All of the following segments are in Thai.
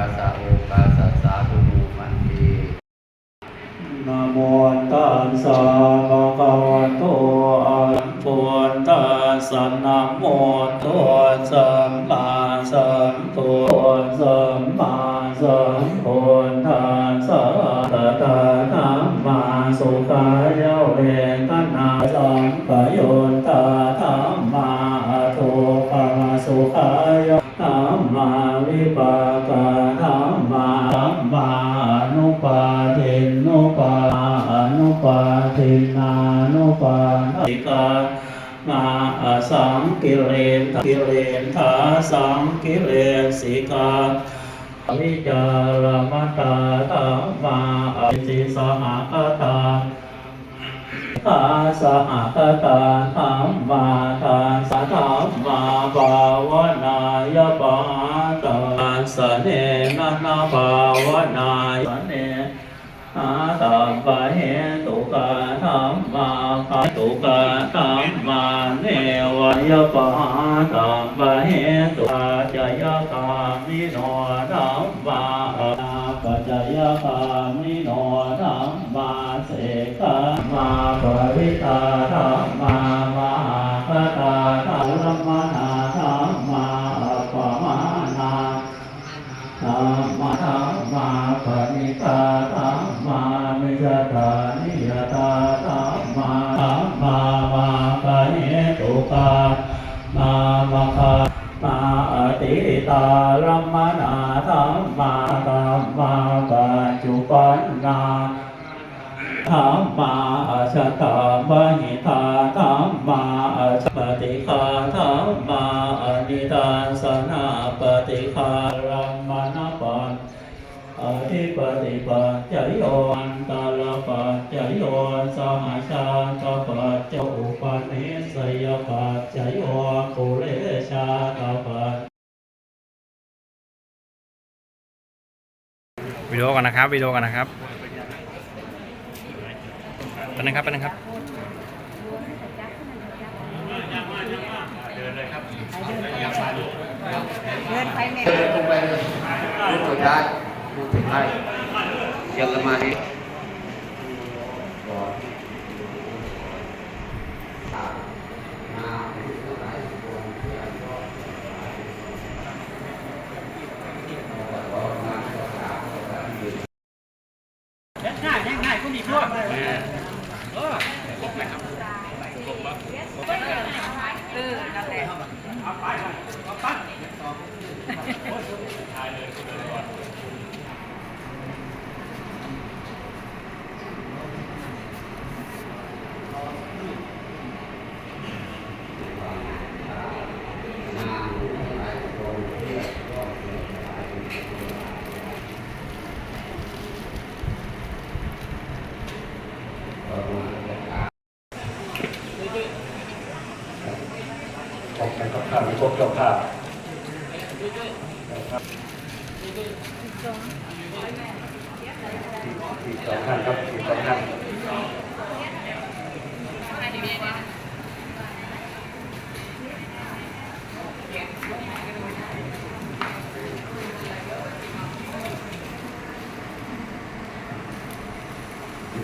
าสะโอกาสะสาธุมันตินะโมตัสสะภะคะวะโตอะระหะโตตัสสะนะโมตัสสะมาสัมพุทธัสสะมาสัมพุทธัสสะตะตะธัมาสุขายเวทนาสังขโยตาธัมมาทุกขมาสุขาย ปาทินานุปาทิกามาสังกิเลนกิเลนทาสังกิเลนสิกาวิจารมตาธรรมาอสิสหคตาทาสหคตาธรรมาทาสธรรมาภาวนายปาตาสเนนนาภาวนายสเนอาตาปะเหตุ กะธรรมาคาตุกะธรรมาเนวยปะตาปะเหตุอาจยกามิโนธรรมาอาปัจจยกามิโนธรรมาเสกามาปริตาธรรมามาคตาธรรมนาธรรมาปะมานาธรรมะธรรมาปณิตาธรรมามิจตาารมนาธรรมาธรรมาปัจจุปันนาธรรมาอาชตาบาหิตาธรรมาชปฏิคาธรรมาอนิตาสนาปฏิคารมมณปันอธิปฏิปัจจโยอันตรปัจจโยสหชาตปัจจุปนิสยปัจจโย วิดีโอกันนะครับวิดีโอกันนะครับแป๊บนึงครับแป๊บนึงครับเดินไปเม่เดินลงไปเลยลูกสุด ง่ายลูกสุดท้ายเยังสมาธิพบกันกับข้าวพบกับข้าวอีกสองท่านครับอีกสองท่าน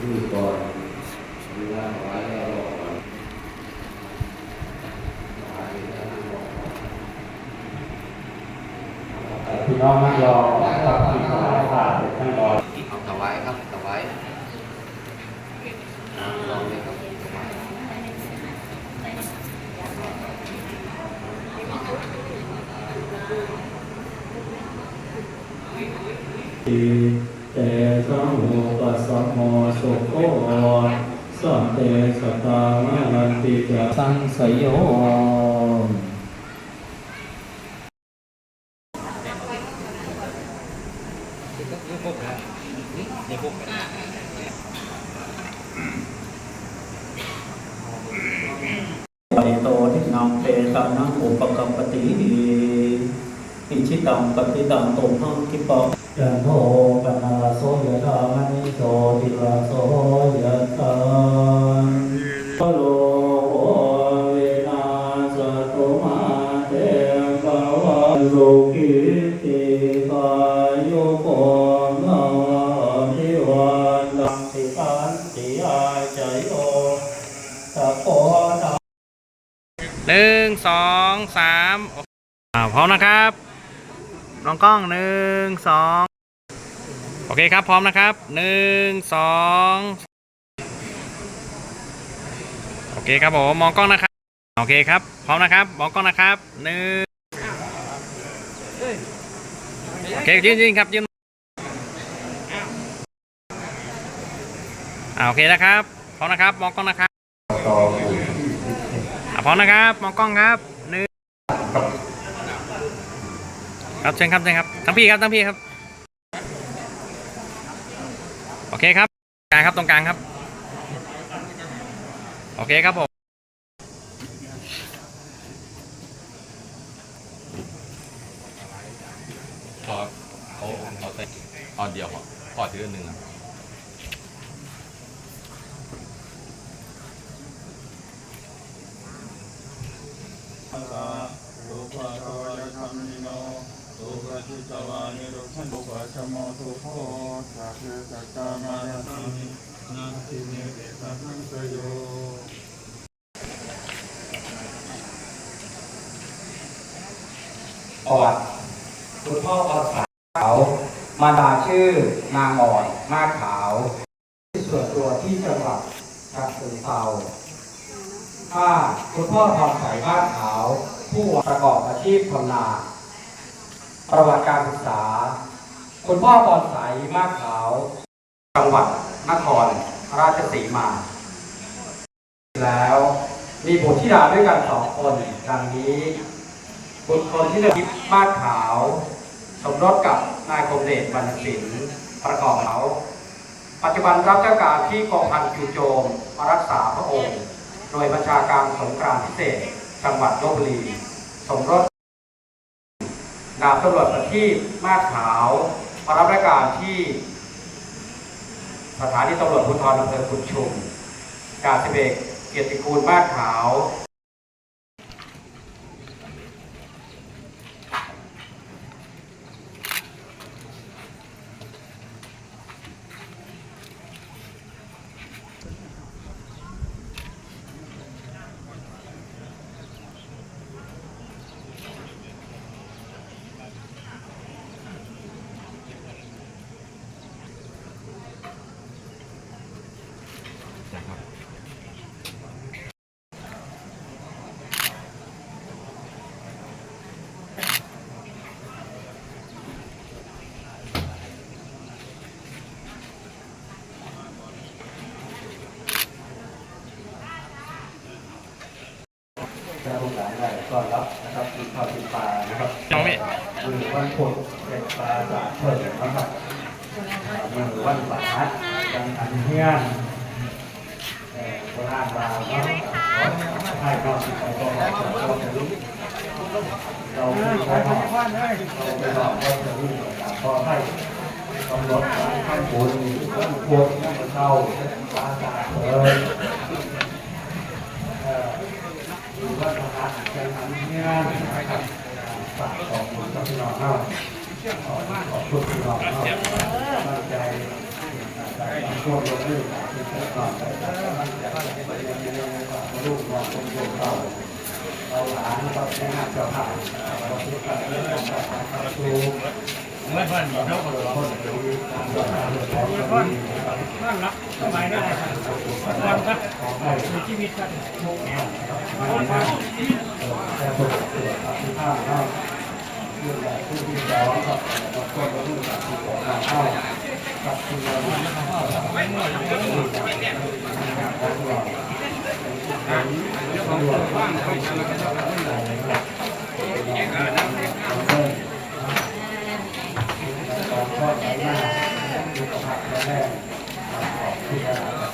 ดูก่อนเวลาหวานแล้วรอก่อนหวานแล้วรอก่อน พี่ น้องนั่งรอครับพี่น้องผ่านนั่งรอเอาถวายครับถวายอ่าลองเลยครับถวายเตสังโฆปัสสะโมสุโขสัมเตสตามะนันติจะสังสยโย ปริโตทินังเปตานังอุปกัปปติอิชิตังปฏิตังตุมหังคิปะยันโทปนาโสยธามนิโสติลาโสยธาพโลเวนาสตุมาเตปวะสุขิติ นะครับ ลองกล้องหนึ่งสองโอเคครับ พร้อมนะครับหนึ่งสองโอเคครับผมมองกล้องนะครับ โอเคครับ พร้อมนะครับ มองกล้องนะครับหนึ่งโอเคยืนยืนครับยืนโอเคนะครับ พร้อมนะครับ มองกล้องนะครับพร้อมนะครับ มองกล้องครับหนึ่ง ครับเชิญครับเชิญครับทั้งพี่ครับทั้งพี่ครับ โอเคครับกลางครับตรงกลางครับ โอเคครับผม ขอเขาเขาใส่ตอนเดียวขอขอถืออันหนึ่งอะ ภะคะสุภะคะวะยะคัมมิโน สุปฏิจจวานิโรธนุปะชะโมทุโพสัพเพสัตตามานาตินาทิเนเตสัพพังสโยประวัติคุณพ่อพรสายขาวมารดาชื่อนางอ่อนมากขาวส่วนตัวที่จังหวัดฉะเชิงเทราห้าคุณพ่อพรสายบ้านขาว ผู้ประกอบอาชีพทำนา ประวัติการศึกษา คุณพ่อพรสายมากขาว จังหวัดนครราชสีมา แล้วมีบุตรธิดาด้วยกันสองคนดังนี้ บุตรคนที่หนึ่งมาดขาว สมรสกับนายคมเดชบรรสินประกอบเขาปัจจุบันรับเจ้าการที่กองพันจูโจมมารักษาพระองค์ โดยบัญชาการสงกรานต์พิเศษ จังหวัดลบบุรี สมรส ดาบตำรวจประทีปมาขาวมารับราชการที่ สถานีตำรวจภูธรอำเภอขุนชุมกาสิเบกเกียรติกูลมาขาว จะลูกหลานได้ต้อนรับนะครับกินข้าวกินปลานะครับ น้องพี่ มือวันพุธเป็นปลาสาเพิ่มนะครับมือวันพฤหัสยังอันเฮียนเอ่อโบราณบาเนาะให้ข้าวสิบไปก็เราจะรู้เราไม่ใช้หอกเราไปหลอกเราจะรู้พอให้กำหนดขั้นบนขั้นบนขั้นเช่าปลาสาเพิ่มเออหรือว่าสถานการณ์งานนะครับฝากขอบคุณกับพี่น้องเราขอขอบคุณน้องเราตั้งใจใจช่วงลงมือที่เกิดก่อนตั้งใจไปยังไงฝาก ลูกน้องคนโยมเราเราหลานก็ได้งานเจ้าภาพเราทุกการเรื่องการทำชูเมื่อวันนี้เราคนละคนดูการทำงานของเรานั่นละสบายได้ครับวันครับในชีวิตครับแต่ตัวตัวตัดที่ข้างเข้าเรื่องแบบผู้ที่สองครับแล้วก็ตัวผู้ตัดที่สองเข้า กับตัวเข้ากับไม่หมดเลยของเราตำรวจบ้านเขาทำกันแล้วก็ไม่ได้ครับตอนทอไหลหน้าดูกระผักแรกขอบคุณครับ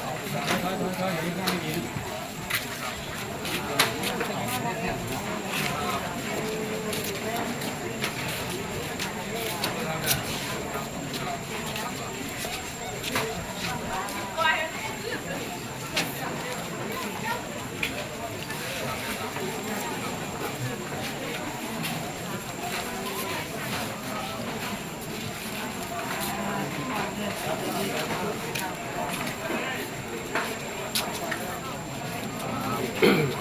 เ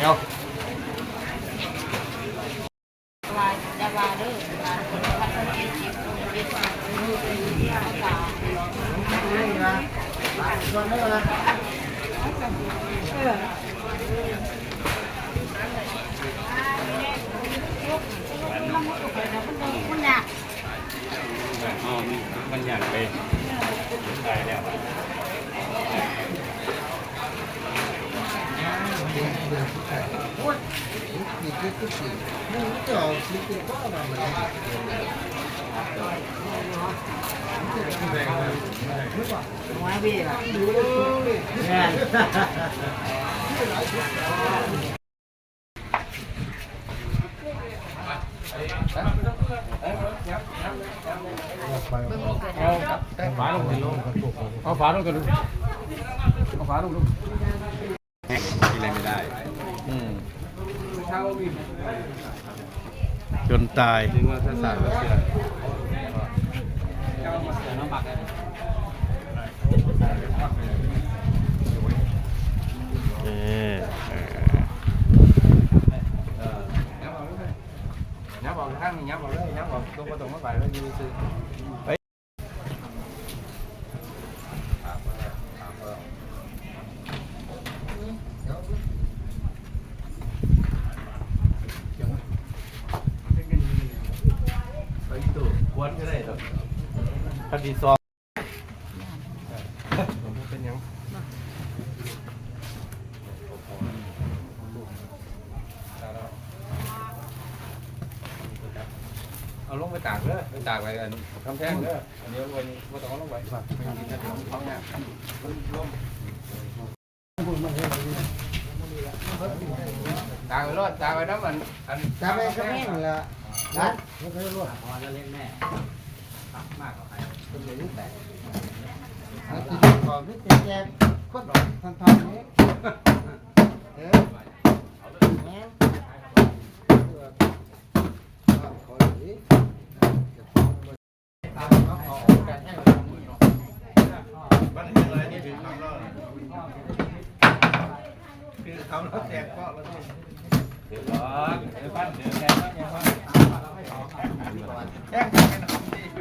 เดี๋ยว ว่าจะว่าเด้อว่าคนพัฒนาจิตจิตภาษา คุณน่ะ อ๋อมันอยากไปตายแล้ว เอาฝาลงกันดูเอาฝาลงดูกินอ จนตาย นึกว่าถ้าสั่งแล้วเสื่อ เออเออ ยับเอาข้างนี้ยับเอาเลยยับเอาตรงมาตรงมาไปแล้วยืนซื้อ ไปตู้ควนก็ได้หรอก คดีซอผมเป็นยังเอาลงไปตากเด้อไปตากไปกันกำแพงเด้ออันนี้วันนี้ไม่ต้องเอาลงไปไม่กินแต่ของเขาเนี่ยลงตากไปรอดตากไปน้ำมันอันจะไปก็แม่นละนัดไม่เคยรู้อ๋อแล้วเล่นแม่มากกว่าใคร เป็นอย่างนี้แต่ไอ้ที่ก่อนที่จะแจกคนหลอกทาง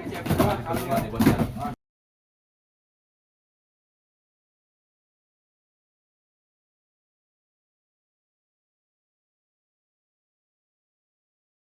山形県の一番手ごしらえ